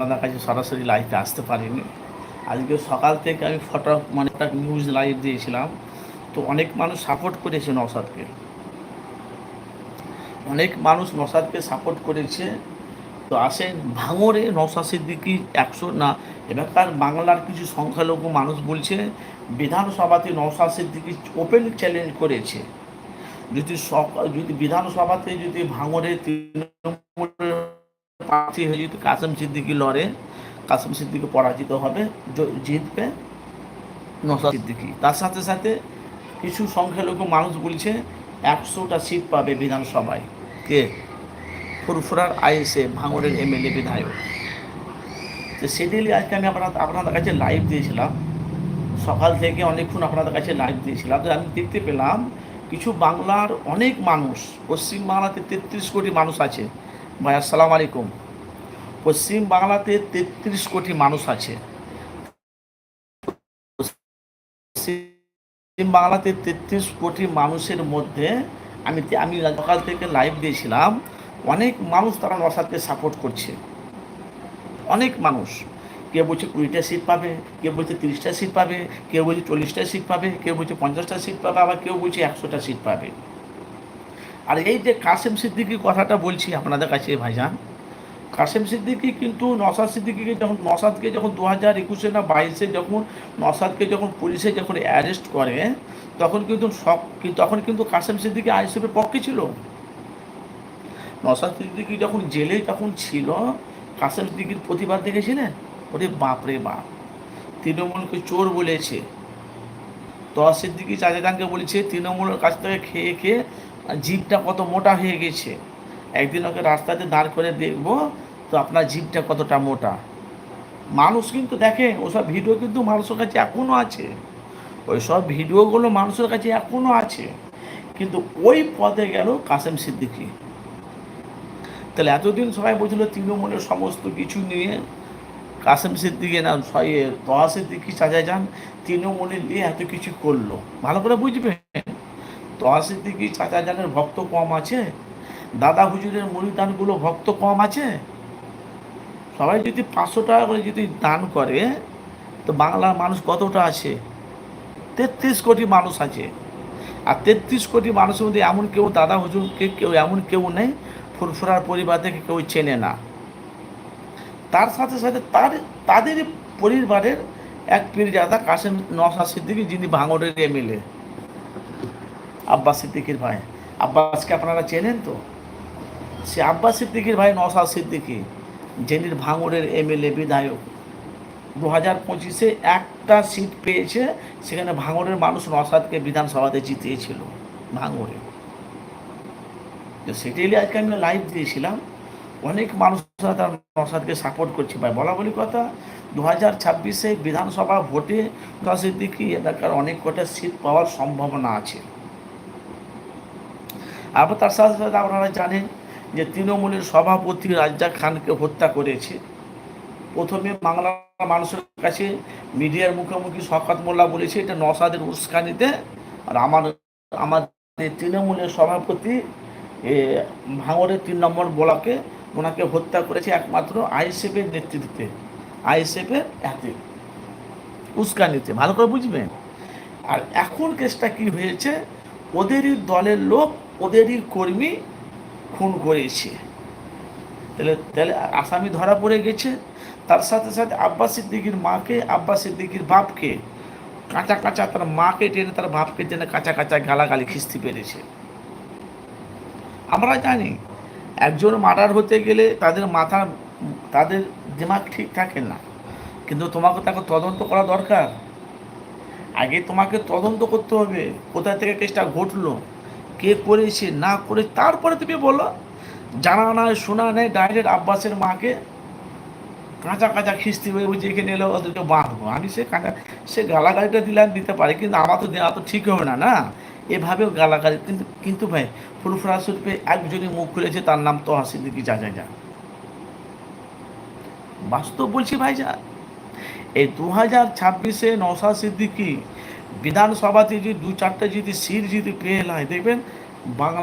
আপনাদের কাছে সরাসরি লাইভে আসতে পারিনি। আজকে সকাল থেকে আমি ফটো মানে একটা নিউজ লাইভ দিয়েছিলাম। তো অনেক মানুষ সাপোর্ট করেছে নসাদকে অনেক মানুষ নসাদকে সাপোর্ট করেছে। তো আসেন ভাঙরে নৌসা সিদ্দিকি একশো, না এবারকার বাংলার কিছু সংখ্যালঘু মানুষ বলছে, বিধানসভাতে নৌসা সিদ্দিকি ওপেন চ্যালেঞ্জ করেছে। যদি যদি বিধানসভাতে যদি ভাঙরে তৃণমূলের প্রার্থী হয়ে যদি কাসেম সিদ্দিকি লড়ে, কাসেম সিদ্দিকি পরাজিত হবে জিতবে নসা সিদ্দিকি। তার সাথে সাথে কিছু সংখ্যালঘু মানুষ বলছে একশোটা সিট পাবে বিধানসভায়। কে? ফুরফুরার আইএসএ, ভাঙড়ের এমএলএ বিধায়ক। তো সেদিনই আজকে আমি আপনার আপনাদের কাছে লাইভ দিয়েছিলাম। সকাল থেকে অনেকক্ষণ আপনাদের কাছে লাইভ দিয়েছিলাম। তো আমি দেখতে পেলাম কিছু বাংলার অনেক মানুষ পশ্চিম বাংলাতে তেত্রিশ কোটি মানুষ আছে। ভাই, আসসালামু আলাইকুম। পশ্চিম বাংলাতে তেত্রিশ কোটি মানুষ আছে। পশ্চিম বাংলাতে তেত্রিশ কোটি মানুষের মধ্যে আমি আমি সকাল থেকে লাইভ দিয়েছিলাম। অনেক মানুষ তারা নসাদকে সাপোর্ট করছে। অনেক মানুষ। কেউ বলছে কুড়িটা সিট পাবে, কেউ বলছে তিরিশটা সিট পাবে, কেউ বলছে চল্লিশটা সিট পাবে, কেউ বলছে পঞ্চাশটা সিট পাবে, আবার কেউ বলছে একশোটা সিট পাবে। আর এই যে কাসেম সিদ্দিকির কথাটা বলছি আপনাদের কাছে ভাইজান কাসেম সিদ্দিকি কিন্তু নসাদ সিদ্দিকিকে যখন নসাদকে যখন দু হাজার একুশে না বাইশে যখন নসাদকে যখন পুলিশে যখন অ্যারেস্ট করে, তখন কিন্তু সব, তখন কিন্তু কাসেম সিদ্দিকি আইসিএফের পক্ষে ছিল। নসাদ সিদ্দিকি যখন জেলে যখন ছিল, কাসেম সিদ্দিকির প্রতিবাদ দেখেছিলেন? ওরে বাপ রে বাপ, তৃণমূলকে চোর বলেছে। তোয়া সিদ্দিকি চাচাদানকে বলেছে, তৃণমূলের কাছ থেকে খেয়ে খেয়ে, জিভটা কত মোটা হয়ে গেছে। একদিন ওকে রাস্তাতে দাঁড় করে দেখব তো আপনার জিভটা কতটা মোটা। মানুষ কিন্তু দেখে, ওসব ভিডিও কিন্তু মানুষের কাছে এখনও আছে। ওই সব ভিডিওগুলো মানুষের কাছে এখনও আছে। কিন্তু ওই পদে গেল কাসেম সিদ্দিকি। তাহলে এতদিন সবাই বলছিল তৃণমূলের সমস্ত কিছু নিয়ে কাসেম সিদ্দিকি না তহা সিদ্দিকি সাজা যান তৃণমূলের নিয়ে এত কিছু করল। ভালো করে বুঝবেন? তহা সিদ্দিকি চাচা জানের ভক্ত কম আছে দাদা হুজুরের মুড়িদানগুলো ভক্ত কম আছে? সবাই যদি পাঁচশো টাকা করে যদি দান করে, তো বাংলার মানুষ কতটা আছে? তেত্রিশ কোটি মানুষ আছে। আর তেত্রিশ কোটি মানুষের মধ্যে এমন কেউ দাদা হুজুরকে কেউ, এমন কেউ নেই, ফুরফুরার পরিবার থেকে কেউ চেনে না। তার সাথে সাথে তার, তাদের পরিবারের এক পীরজাদা কাশেম নসা সিদ্দিকি, যিনি ভাঙড়ের এমএলএ আব্বাস সিদ্দিকির ভাই। আব্বাসকে আপনারা চেনেন তো? সে আব্বাস সিদ্দিকির ভাই নসা সিদ্দিকি, যিনি ভাঙড়ের এমএলএ, বিধায়ক। দু হাজার পঁচিশে একটা সিট পেয়েছে, সেখানে ভাঙড়ের মানুষ নসাদকে বিধানসভাতে জিতিয়েছিল ভাঙড়ে। তো সেটাই আজকে আমি লাইভ দিয়েছিলাম। অনেক মানুষরা তার নসাদকে সাপোর্ট করছে। ভাই, বলা বলি কথা দু হাজার ছাব্বিশে বিধানসভা ভোটে নসাদের দিকে এলাকার অনেক কটা সিট পাওয়ার সম্ভাবনা আছে। আবার তার সাথে সাথে আপনারা জানেন যে তৃণমূলের সভাপতি রাজ্জাক খানকে হত্যা করেছে। প্রথমে বাংলা মানুষের কাছে মিডিয়ার মুখোমুখি শকাত মোল্লা বলেছে এটা নসাদের উস্কানিতে। আর আমার আমাদের তৃণমূলের সভাপতি এ, ভাঙড়ের তিন নম্বর ব্লকে ওনাকে হত্যা করেছে একমাত্র আইএসএফের নেতৃত্বে আইএসএফের হাতে উস্কানিতে। ভালো করে বুঝবেন? আর এখন কেসটা কি হয়েছে? ওদেরই দলের লোক ওদেরই কর্মী খুন করেছে। তাহলে তাহলে আসামি ধরা পড়ে গেছে। তার সাথে সাথে আব্বাস সিদ্দিকির মাকে আব্বাস সিদ্দিকির বাপকে, কাঁচা কাঁচা তার মাকে টেনে, তার বাপকে টেনে কাঁচা কাঁচা গালাগালি খিস্তি পেরেছে আমরা জানি, একজন মার্ডার হতে গেলে তাদের মাথা, তাদের দিমাগ ঠিক থাকে না। কিন্তু তোমাকে তাকে তদন্ত করা দরকার। আগে তোমাকে তদন্ত করতে হবে। কোথা থেকে কেসটা ঘটলো? কে করেছে না করে, তারপরে তুমি বলো। জানা নয় শোনা নেই ডাইরেক্ট আব্বাসের মাকে কাঁচা কাঁচা খিস্তি হয়ে বুঝে এখানে এলো ওদেরকে মারবো আমি সে কাঁচা সে গালাগালিটা দিলে আমি দিতে পারি, কিন্তু আমার তো দেওয়া তো ঠিক হবে না না? এভাবেও গালাগালি, কিন্তু কিন্তু ভাই, ফুরফুরা শরীফে একজনই মুখ খুলেছে, তার নাম তো হাসিদিকি যা যা যা বাস্তব বলছি ভাই যা এই দু হাজার ছাব্বিশে নৌসা সিদ্দিকি বিধানসভাতে যদি দু চারটে যদি সিট যদি পেয়ে নেয় দেখবেন বাংলা